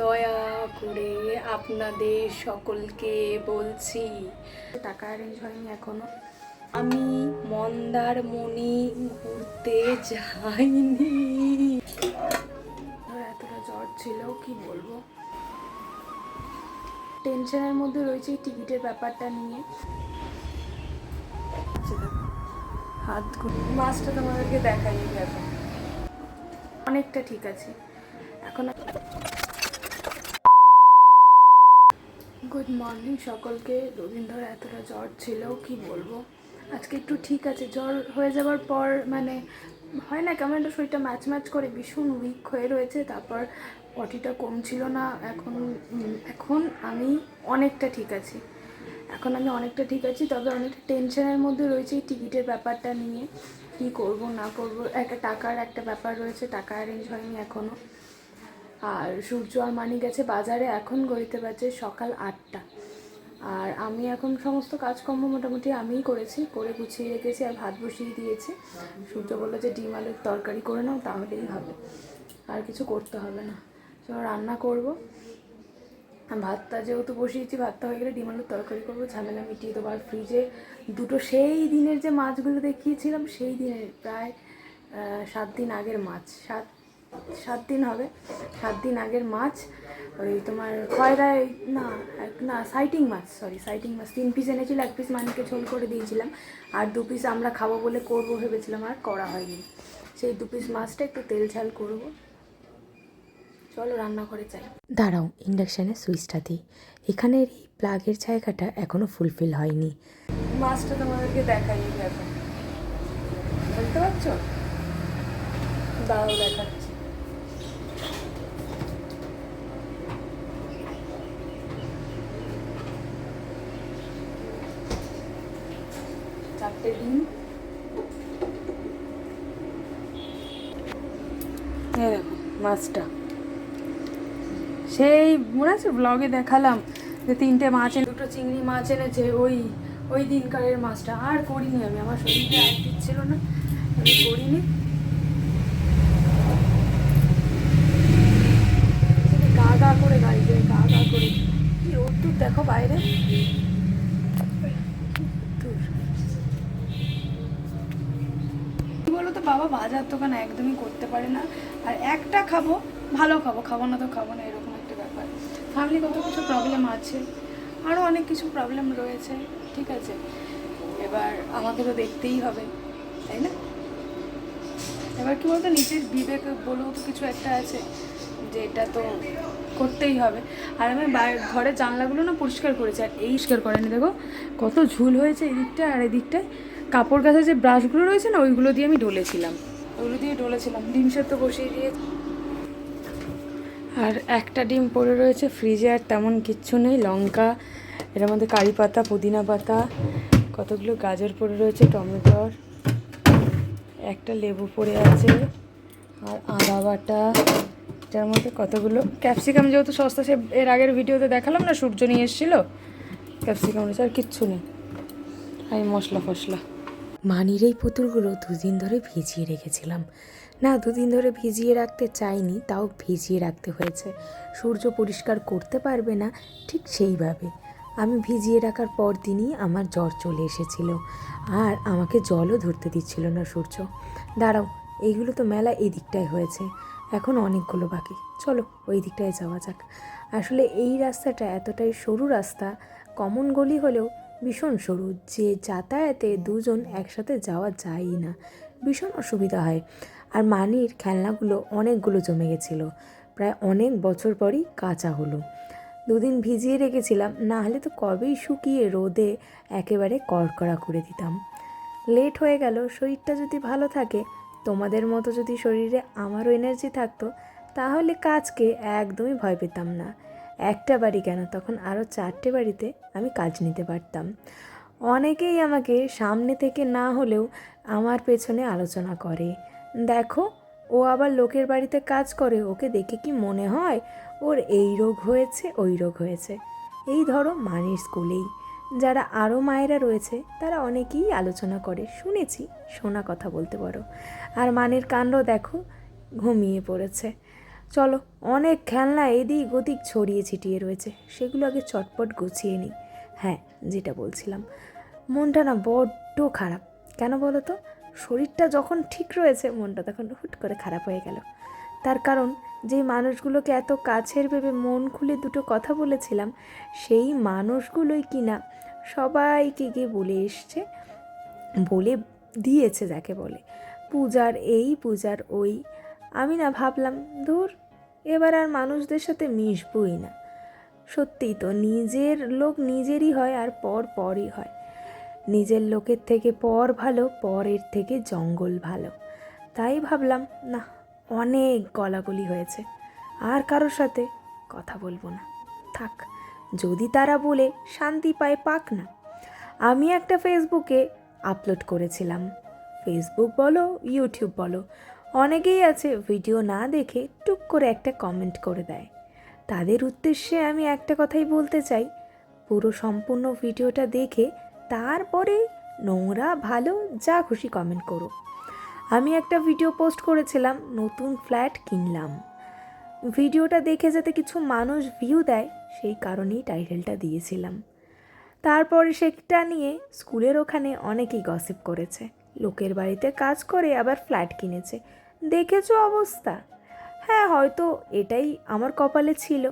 দয়া করে আপনাদের সকলকে বলছি, টাকা অ্যারেঞ্জ হয়নি এখনও। আমি মন্দারমণি ঘুরতে যাইনি। এতটা জ্বর ছিল, কি বলব? টেনশনের মধ্যে রয়েছে টিকিটের ব্যাপারটা নিয়ে। হাত মাছটা তোমাদেরকে দেখাই এখন অনেকটা ঠিক আছে। এখন গুড মর্নিং সকলকে। দুদিন ধরে এতটা জ্বর ছিল, কি বলব? আজকে একটু ঠিক আছে। জ্বর হয়ে যাওয়ার পর মানে হয় না, কেমন একটা শরীরটা ম্যাচ ম্যাচ করে, ভীষণ উইক হয়ে রয়েছে, তারপর পটিটা কম ছিল না। এখন এখন আমি অনেকটা ঠিক আছি। এখন আমি অনেকটা ঠিক আছি, তবে অনেকটা টেনশনের মধ্যে রয়েছে টিকিটের ব্যাপারটা নিয়ে। কী করব, না করব, একটা টাকার একটা ব্যাপার রয়েছে, টাকা অ্যারেঞ্জ হয়নি এখনও আর সূর্য আর মানি গেছে বাজারে, এখন গড়িতে বাজে সকাল আটটা। আর আমি এখন সমস্ত কাজকর্ম মোটামুটি আমিই করেছি, করে গুছিয়ে রেখেছি আর ভাত বসিয়ে দিয়েছি। সূর্য বলল যে ডিম আলুর তরকারি করে নাও, তাহলেই হবে। আর কিছু করতে হবে না। চলো রান্না করব। ভাতটা যেহেতু বসিয়েছি, ভাতটা হয়ে গেলে ডিম আলুর তরকারি করব, ঝামেলা মিটিয়ে দেবো। আর ফ্রিজে দুটো সেই দিনের যে মাছগুলো দেখিয়েছিলাম, সেই দিনের প্রায় সাত দিন আগের মাছ, সাত সাত দিন হবে। সাত দিন আগের মাছ ওই তোমার খয়রায় না এক- না সাইটিং মাছ সরি সাইটিং মাছ। তিন পিস এনেছিল এক পিস মানিকে ঝোল করে দিয়েছিলাম। আর দু পিস আমরা খাব বলে করব ভেবেছিলাম আর করা হয়নি। সেই দু পিস মাছটা একটু তেল ঝাল করব। চলো রান্না করে চাই দাঁড়াও ইন্ডাকশানের সুইচটা দিই। এখানের এই প্লাগের জায়গাটা এখনও ফুলফিল হয়নি। মাছটা তোমাদেরকে দেখাই এখন বুঝতে পারছ? দাও দেখাচ্ছি। মাছটা। সেই, মনে আছে? ব্লগে দেখালাম যে তিনটে মাছ এনে, দুটো চিংড়ি মাছ এনেছে ওই ওই দিনকারের মাছটা। আর করিনি আমি, আমার শরীরটা আর দিচ্ছিল না। আমি করিনি। গা গা করে গাড়ি যায় গা গা করে। কি রোদ্দুর দেখো বাইরে রোদ্দুর। কি বলো তো বাবা বাজার দোকান একদমই করতে পারে না। আর একটা খাব, ভালো খাব খাব না তো খাব না, এরকম একটা ব্যাপার। ফ্যামিলি কত কিছু প্রবলেম আছে আরও অনেক কিছু প্রবলেম রয়েছে, ঠিক আছে? এবার আমাদেরও দেখতেই হবে, তাই না? এবার কি বলতো, নিজের বিবেক বলেও তো কিছু একটা আছে, যে এটা তো করতেই হবে। আর আমি ঘরের জানলাগুলো না পরিষ্কার করেছি, আর এই পরিষ্কার করেনি, দেখো, কত ঝুল হয়েছে এদিকটা আর এদিকটায়। কাপড় কাছে যে ব্রাশগুলো রয়েছে না ওইগুলো দিয়ে আমি ডলেছিলাম। ওইগুলো দিয়ে ডলেছিলাম। ডিম সেদ্ধ বসিয়ে দিয়ে আর একটা ডিম পড়ে রয়েছে ফ্রিজে আর তেমন কিচ্ছু নেই। লঙ্কা এর মধ্যে কারি পাতা পুদিনা পাতা কতগুলো গাজর পড়ে রয়েছে টমেটোর একটা লেবু পড়ে আছে আর আদা বাটা যার মধ্যে কতগুলো ক্যাপসিকাম যেহেতু সস্তা সে এর আগের ভিডিওতে দেখালাম না সূর্য নিয়ে এসেছিল। ক্যাপসিকাম রয়েছে আর কিচ্ছু নেই। আর মশলা ফসলা মানির এই পুতুলগুলো দুদিন ধরে ভিজিয়ে রেখেছিলাম। না, দুদিন ধরে ভিজিয়ে রাখতে চাইনি, তাও ভিজিয়ে রাখতে হয়েছে। সূর্য পরিষ্কার করতে পারবে না, ঠিক সেইভাবে। আমি ভিজিয়ে রাখার পর দিনই আমার জ্বর চলে এসেছিল। আর আমাকে জলও ধরতে দিচ্ছিল না সূর্য। দাঁড়াও, এইগুলো তো মেলা এই দিকটায় হয়েছে। এখন অনেকগুলো বাকি। চলো, ওই দিকটায় যাওয়া যাক। আসলে এই রাস্তাটা এতটাই সরু রাস্তা, কমন গলি হলেও ভীষণ সরু, যে যাতায়াতে দুজন একসাথে যাওয়া যায়ই না। ভীষণ অসুবিধা হয়। আর মানির খেলনাগুলো অনেকগুলো জমে গেছিল। প্রায় অনেক বছর পরই কাঁচা হলো। দুদিন ভিজিয়ে রেখেছিলাম, না হলে তো কবেই শুকিয়ে রোদে একেবারে কড়কড়া করে দিতাম। লেট হয়ে গেল, শরীরটা যদি ভালো থাকে, তোমাদের মতো যদি শরীরে আমারও এনার্জি থাকতো, তাহলে কাজকে একদমই ভয় পেতাম না। একটা বাড়ি কেন? তখন আরও চারটে বাড়িতে আমি কাজ নিতে পারতাম। অনেকেই আমাকে সামনে থেকে না হলেও আমার পেছনে আলোচনা করে। দেখো, ও আবার লোকের বাড়িতে কাজ করে, ওকে দেখে কি মনে হয়? ওর এই রোগ হয়েছে, ওই রোগ হয়েছে। এই ধরো মানির স্কুলেই। যারা আরও মায়েরা রয়েছে, তারা অনেকেই আলোচনা করে। শুনেছি শোনা কথা বলতে পারো। আর মানের কাণ্ড দেখো, ঘুমিয়ে পড়েছে। চলো, অনেক খেলনা এদিক ওদিক ছড়িয়ে ছিটিয়ে রয়েছে। সেগুলো আগে চটপট গুছিয়ে নিই। হ্যাঁ যেটা বলছিলাম। মনটা না বড্ড খারাপ। কেন বলো তো? শরীরটা যখন ঠিক রয়েছে, মনটা তখন হুট করে খারাপ হয়ে গেল। তার কারণ, যেই মানুষগুলোকে এত কাছের ভেবে মন খুলে দুটো কথা বলেছিলাম, সেই মানুষগুলোই কিনা সবাইকে গিয়ে বলে এসছে, বলে দিয়েছে যাকে বলে। পূজার এই, পূজার ওই। আমি না ভাবলাম, ধুর, এবার আর মানুষদের সাথে মিশবই না। সত্যিই তো, নিজের লোক নিজেরই হয় আর পর পরই হয়। নিজের লোকের থেকে পর ভালো, পরের থেকে জঙ্গল ভালো। তাই ভাবলাম, না, অনেক গলাগলি হয়েছে, আর কারোর সাথে কথা বলব না। থাক, যদি তারা বলে শান্তি পায়, পাক না। আমি একটা ফেসবুকে আপলোড করেছিলাম। ফেসবুক বলো, ইউটিউব বলো অনেকেই আছে ভিডিও না দেখে টুক করে একটা কমেন্ট করে দেয়। তাদের উদ্দেশ্যে আমি একটা কথাই বলতে চাই, পুরো সম্পূর্ণ ভিডিওটা দেখে তারপরে নোংরা, ভালো, যা খুশি কমেন্ট করো। আমি একটা ভিডিও পোস্ট করেছিলাম, নতুন ফ্ল্যাট কিনলাম। ভিডিওটা দেখে যাতে কিছু মানুষ ভিউ দেয়, সেই কারণেই টাইটেলটা দিয়েছিলাম। তারপরে সেটা নিয়ে স্কুলের ওখানে অনেকেই গসিপ করেছে। লোকের বাড়িতে কাজ করে, আবার ফ্ল্যাট কিনেছে। দেখেছ অবস্থা? হ্যাঁ হয়তো এটাই আমার কপালে ছিল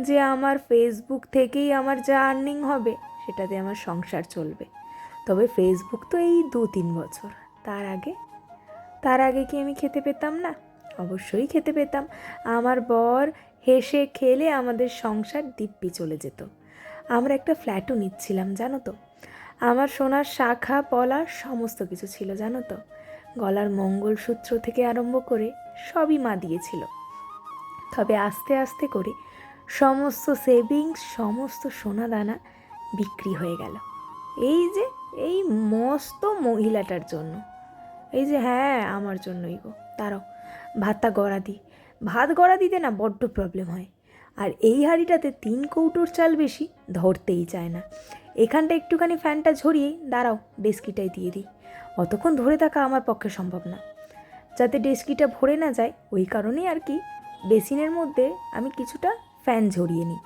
যে আমার ফেসবুক থেকেই আমার যা আর্নিং হবে সেটাতে আমার সংসার চলবে। তবে ফেসবুক তো এই দু তিন বছর। তার আগে? তার আগে কি আমি খেতে পেতাম না? অবশ্যই খেতে পেতাম। আমার বর হেসে খেলে আমাদের সংসার দিব্যি চলে যেত। আমরা একটা ফ্ল্যাটও নিচ্ছিলাম, জানো তো? আমার সোনার শাখা, পলা, সমস্ত কিছু ছিল, জানো তো। গলার মঙ্গলসূত্র থেকে আরম্ভ করে সবই মা দিয়েছিল। তবে আস্তে আস্তে করে সমস্ত সেভিংস সমস্ত সোনা দানা বিক্রি হয়ে গেল। এই যে, এই মস্ত মহিলাটার জন্য। এই যে হ্যাঁ আমার জন্যই গো। তারাও ভাতটা গড়া দিই ভাত গড়া দিতে না বড্ড প্রবলেম হয়। আর এই হাঁড়িটাতে তিন কৌটোর চাল বেশি ধরতেই চায় না। এখানটা একটুখানি ফ্যানটা ঝরিয়ে দাঁড়াও, ডেস্কিটাই দিয়ে দিই। অতক্ষণ ধরে থাকা আমার পক্ষে সম্ভব না। যাতে ডেস্কিটা ভরে না যায়, ওই কারণেই আর কি বেসিনের মধ্যে আমি কিছুটা ফ্যান ঝরিয়ে নিই।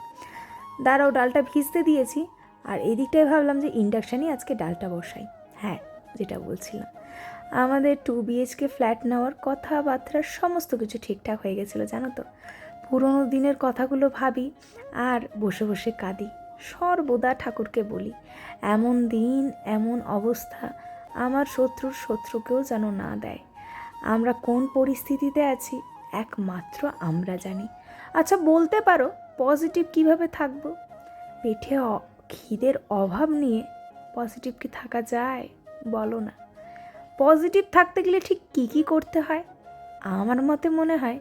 দাঁড়াও, ডালটা ভিজতে দিয়েছি। আর এই দিকটায় ভাবলাম যে ইন্ডাকশানই আজকে ডালটা বসাই। হ্যাঁ যেটা বলছিলাম। আমাদের টু বিএইচকে ফ্ল্যাট নেওয়ার কথাবার্তা সমস্ত কিছু ঠিকঠাক হয়ে গেছিল, জানো তো? পুরোনো দিনের কথাগুলো ভাবি আর বসে বসে কাঁদি। সর্বদা ঠাকুরকে বলি, এমন দিন, এমন অবস্থা আমার শত্রুর শত্রুকেও যেন না দেয়। আমরা কোন পরিস্থিতিতে আছি একমাত্র আমরা জানি। আচ্ছা বলতে পারো পজিটিভ কীভাবে থাকব? পেটে খিদের অভাব নিয়ে পজিটিভ কি থাকা যায়? বলো না। পজিটিভ থাকতে গেলে ঠিক কী কী করতে হয়? আমার মতে মনে হয়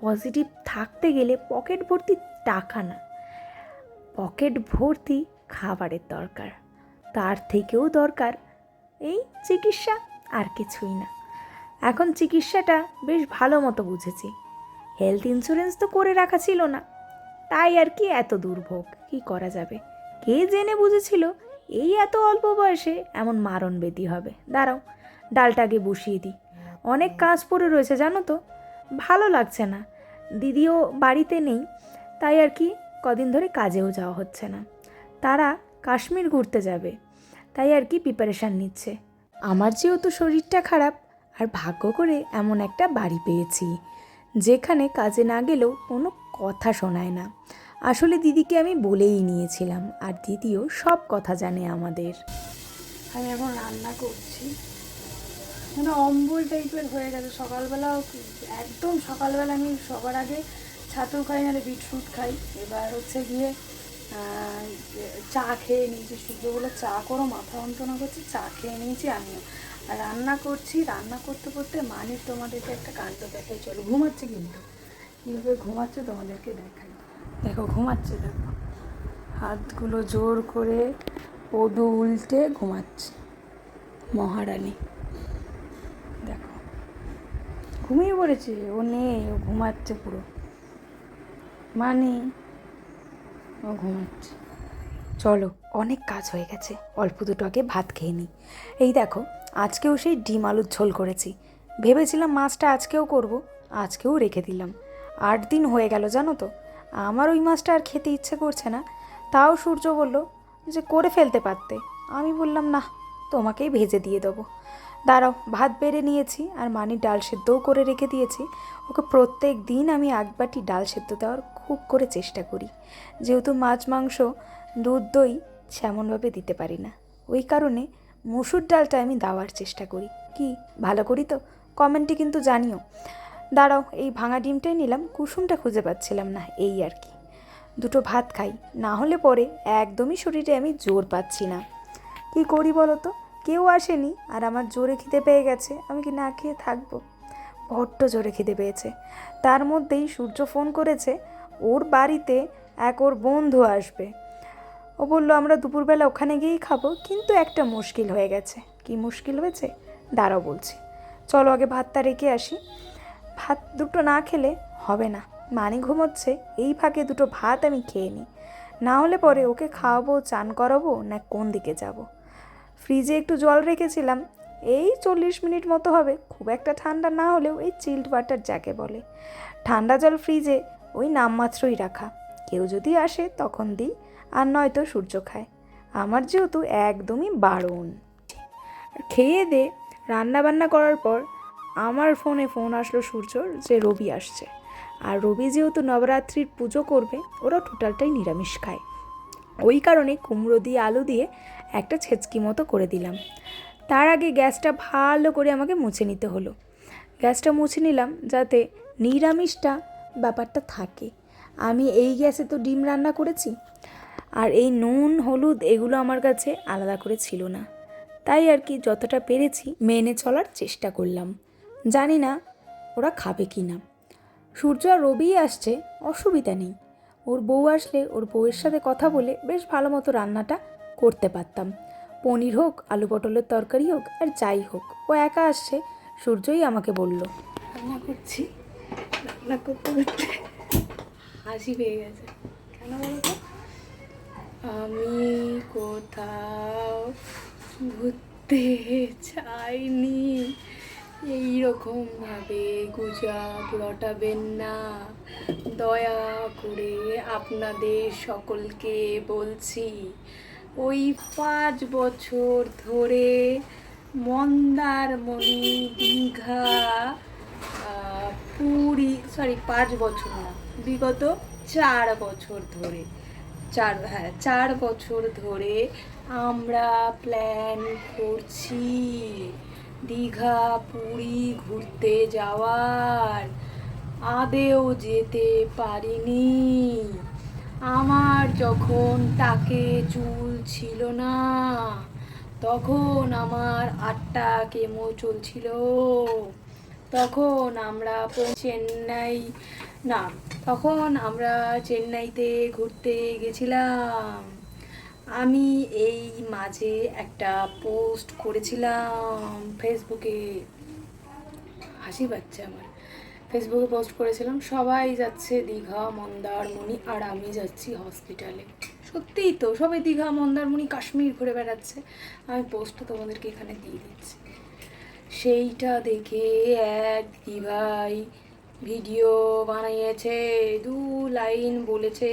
পজিটিভ থাকতে গেলে পকেট ভর্তি টাকা না। পকেট ভর্তি খাবারের দরকার। তার থেকেও দরকার এই চিকিৎসা আর কিছুই না। এখন চিকিৎসাটা বেশ ভালো মতো বুঝেছি। হেলথ ইন্স্যুরেন্স তো করে রাখা ছিল না। তাই আর কি এত দুর্ভোগ? কি করা যাবে? কে জেনে বুঝেছিল? এই এত অল্প বয়সে এমন মারণ বেদি হবে। দাঁড়াও ডালটাকে বসিয়ে দিই। অনেক কাজ পড়ে রয়েছে, জানো তো? ভালো লাগছে না। দিদিও বাড়িতে নেই, তাই আর কি কদিন ধরে কাজেও যাওয়া হচ্ছে না। তারা কাশ্মীর ঘুরতে যাবে, তাই আর কি প্রিপারেশান নিচ্ছে। আমার যেহেতু শরীরটা খারাপ, আর ভাগ্য করে এমন একটা বাড়ি পেয়েছি, যেখানে কাজে না গেলেও কোনো কথা শোনায় না। আসলে দিদিকে আমি বলেই নিয়েছিলাম, আর দিদিও সব কথা জানে আমাদের। আমি এখন রান্না করছি। মানে অম্বল টাইপের হয়ে গেছে। সকালবেলা একদম সকালবেলা আমি সবার আগে ছাতু খাই, নাহলে বিটরুট খাই। এবার হচ্ছে গিয়ে চা খেয়ে নিয়েছি সূর্য বলে চা করো, মাথা যন্ত্রণা করছে, চা খেয়ে নিয়েছি আমিও। আর রান্না করছি, রান্না করতে করতে মানে তোমাদেরকে একটা কাণ্ড দেখাই। চলো, ঘুমাচ্ছে কিন্তু। কীভাবে ঘুমাচ্ছে, তোমাদেরকে দেখাই। দেখো, ঘুমাচ্ছে, দেখো। হাতগুলো জোর করে পদু উল্টে ঘুমাচ্ছে, মহারানী। দেখো, ঘুমিয়ে পড়েছে, ও নেই, ও ঘুমাচ্ছে পুরো। মানে? ও ঘুমাচ্ছে। চলো, অনেক কাজ হয়ে গেছে। অল্প দুটো আগে ভাত খেয়ে নিই। এই দেখো, আজকেও সেই ডিম আলুর ঝোল করেছি। ভেবেছিলাম মাছটা আজকেও করব, আজকেও রেখে দিলাম। আট দিন হয়ে গেল, জানো তো? আমার ওই মাছটা আর খেতে ইচ্ছে করছে না। তাও সূর্য বলল যে, করে ফেলতে পারতে। আমি বললাম না তোমাকেই ভেজে দিয়ে দেবো। দাঁড়াও, ভাত বেড়ে নিয়েছি আর মানি ডাল সেদ্ধও করে রেখে দিয়েছি। ওকে প্রত্যেক দিন আমি এক বাটি ডাল সেদ্ধ দেওয়ার খুব করে চেষ্টা করি। যেহেতু মাছ, মাংস, দুধ, দই সেমনভাবে দিতে পারি না। ওই কারণে মসুর ডালটা আমি দেওয়ার চেষ্টা করি। কি, ভালো করি তো? কমেন্টে কিন্তু জানিও। দাঁড়াও, এই ভাঙা ডিমটাই নিলাম, কুসুমটা খুঁজে পাচ্ছিলাম না, এই আর কি। দুটো ভাত খাই, না হলে পরে একদমই শরীরে আমি জোর পাচ্ছি না। কি করি বলো তো? কেউ আসেনি আর আমার জোরে খিদে পেয়ে গেছে, আমি কি না খেয়ে থাকব? বড্ড জোরে খিদে পেয়েছে। তার মধ্যেই সূর্য ফোন করেছে, ওর বাড়িতে এক ওর বন্ধু আসবে। ও বলল, আমরা দুপুরবেলা ওখানে গিয়েই খাব। কিন্তু একটা মুশকিল হয়ে গেছে। কি মুশকিল হয়েছে? দাঁড়াও বলছি। চলো আগে ভাতটা রেখে আসি। ভাত দুটো না খেলে হবে না। মানি ঘুমোচ্ছে, এই ফাঁকে দুটো ভাত আমি খেয়ে নিই। না হলে পরে ওকে খাওয়াবো, চান করাবো, না কোন দিকে যাব। ফ্রিজে একটু জল রেখেছিলাম, এই চল্লিশ মিনিট মতো হবে। খুব একটা ঠান্ডা না হলেও এই চিল্ড ওয়াটার যাকে বলে। ঠান্ডা জল ফ্রিজে, ওই নামমাত্রই রাখা। কেউ যদি আসে, তখন দিই, আর নয়তো সূর্য খায়। আমার যেহেতু একদমই বারণ। খেয়ে দে রান্না বান্না করার পর আমার ফোনে ফোন আসলো সূর্যর যে রবি আসছে। আর রবি যেহেতু নবরাত্রির পুজো করবে, ওরা টোটালটাই নিরামিষ খায়। ওই কারণে কুমড়ো দিয়ে আলু দিয়ে একটা ছেচকি মতো করে দিলাম। তার আগে গ্যাসটা ভালো করে আমাকে মুছে নিতে হলো। গ্যাসটা মুছে নিলাম যাতে নিরামিষটা ব্যাপারটা থাকে। আমি এই গ্যাসে তো ডিম রান্না করেছি আর এই নুন, হলুদ এগুলো আমার কাছে আলাদা করে ছিল না। তাই আর কি যতটা পেরেছি মেনে চলার চেষ্টা করলাম। জানি না ওরা খাবে কি না। সূর্য আর রবি আসছে, অসুবিধা নেই। ওর বউ আসলে ওর বউয়ের সাথে কথা বলে বেশ ভালো মতো রান্নাটা করতে পারতাম। পনির হোক, আলু পটলের তরকারি হোক, আর যাই হোক, ও একা আসছে, সূর্যই আমাকে বলল, রান্না করছি, রান্না করতে করতে হাসি পেয়ে গেছে। কেন বলো তো? আমি কোথাও ঘুরতে চাইনি, এইরকমভাবে গুজব রটাবেন না। দয়া করে আপনাদের সকলকে বলছি ওই পাঁচ বছর ধরে মন্দারমণি দীঘা পুরী সরি পাঁচ বছর না, বিগত চার বছর ধরে। চার হ্যাঁ চার বছর ধরে আমরা প্ল্যান করছি দীঘা, পুরী ঘুরতে যাওয়ার। আদেও যেতে পারিনি। আমার যখন তাকে চুল ছিল না, তখন আমার আটটা কেমো চলছিল তখন আমরা চেন্নাই না, তখন আমরা চেন্নাইতে ঘুরতে গেছিলাম। আমি এই মাঝে একটা পোস্ট করেছিলাম ফেসবুকে। হাসি পাচ্ছে আমার। ফেসবুকে পোস্ট করেছিলাম, সবাই যাচ্ছে দীঘা, মন্দারমণি আর আমি যাচ্ছি হসপিটালে সত্যিই তো, সবাই দীঘা, মন্দারমণি, কাশ্মীর ঘুরে বেড়াচ্ছে। আমি পোস্টটা তোমাদেরকে এখানে দিয়ে দিচ্ছি। সেইটা দেখে এক দিভাই ভিডিও বানিয়েছে, দু লাইন বলেছে।